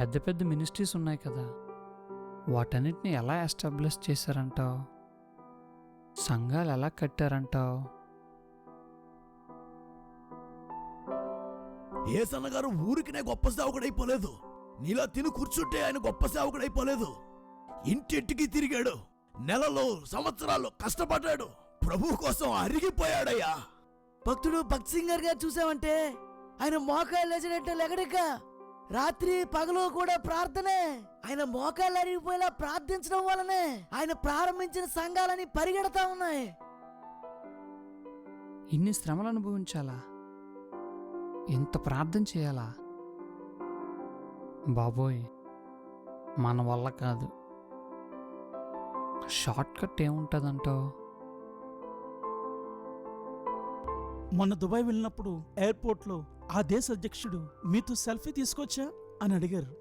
పెద్ద పెద్ద మినిస్ట్రీస్ ఉన్నాయి కదా. వాటన్నిటిని ఎలా ఎస్టాబ్లిష్ చేశారంటావు? సంఘాలు ఎలా కట్టారంటావు? ఏసన్న గారు ఊరికినే గొప్ప సేవకుడైపోలేదు. నీలా తిని కూర్చుంటే ఆయన గొప్ప సేవకుడైపోలేదు. ఇంటింటికి తిరిగాడు. నెలలు సంవత్సరాలు కష్టపడ్డాడు. ప్రభు కోసం అరిగిపోయాడయ్యా. భక్తుడు భక్త్ సింగర్ గారు చూసామంటే ఆయన మోకాళ్ళు లేచినట్టే లెగడక రాత్రి పగలు కూడా ప్రార్థనే. ఆయన మోకాళ్ళు అరిగిపోయేలా ప్రార్థించడం వల్లనే ఆయన ప్రారంభించిన సంఘాలని పరిగెడతా ఉన్నాయి. ఇన్ని శ్రమలు అనుభవించాలా? ఇంత ప్రార్థన చేయాలా? బాబోయ్ మన వల్ల కాదు. షార్ట్ కట్ ఏముంటుందంటావు మొన్న దుబాయ్ వెళ్ళినప్పుడు ఎయిర్పోర్ట్లో ఆ దేశ అధ్యక్షుడు మీతో సెల్ఫీ తీసుకొచ్చా అని అడిగారు.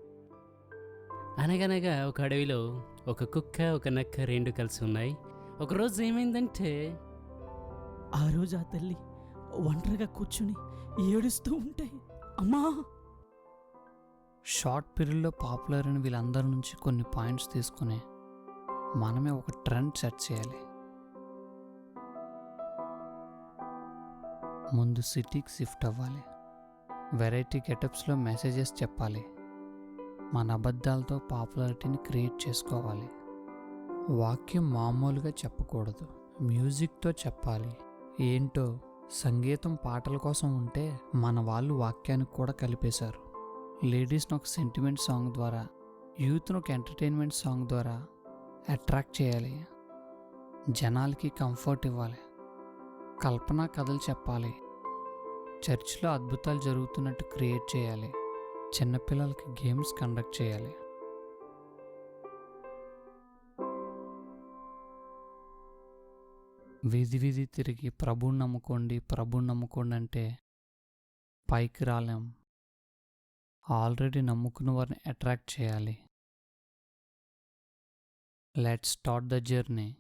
అనగనగా ఒక అడవిలో ఒక కుక్క ఒక నక్క రెండు కలిసి ఉన్నాయి. ఒకరోజు ఏమైందంటే ఆ రోజు ఆ తల్లి ఒంటరిగా కూర్చుని ఏడుస్తూ ఉంటే అమ్మా! షార్ట్ పీరియడ్లో పాపులర్ అయిన వీళ్ళందరి నుంచి కొన్ని పాయింట్స్ తీసుకుని మనమే ఒక ట్రెండ్ సెట్ చేయాలి. ముందు సిటీకి షిఫ్ట్ అవ్వాలి. వెరైటీ గెటప్స్లో మెసేజెస్ చెప్పాలి. మన అబద్ధాలతో పాపులారిటీని క్రియేట్ చేసుకోవాలి. వాక్యం మామూలుగా చెప్పకూడదు. మ్యూజిక్తో చెప్పాలి. ఏంటో సంగీతం పాటల కోసం ఉంటే మన వాళ్ళు వాక్యానికి కూడా కలిపేశారు. లేడీస్ని ఒక సెంటిమెంట్ సాంగ్ ద్వారా యూత్ను ఒక ఎంటర్టైన్మెంట్ సాంగ్ ద్వారా అట్రాక్ట్ చేయాలి. జనాలకి కంఫర్ట్ ఇవ్వాలి. కల్పనా కథలు చెప్పాలి. చర్చిలో అద్భుతాలు జరుగుతున్నట్టు క్రియేట్ చేయాలి. చిన్నపిల్లలకి గేమ్స్ కండక్ట్ చేయాలి. వీధి వీధి తిరిగి ప్రభుని నమ్ముకోండి ప్రభుని నమ్ముకోండి అంటే పైకి రాలేం. ఆల్రెడీ నమ్ముకున్న వారిని అట్రాక్ట్ చేయాలి. Let start the journey.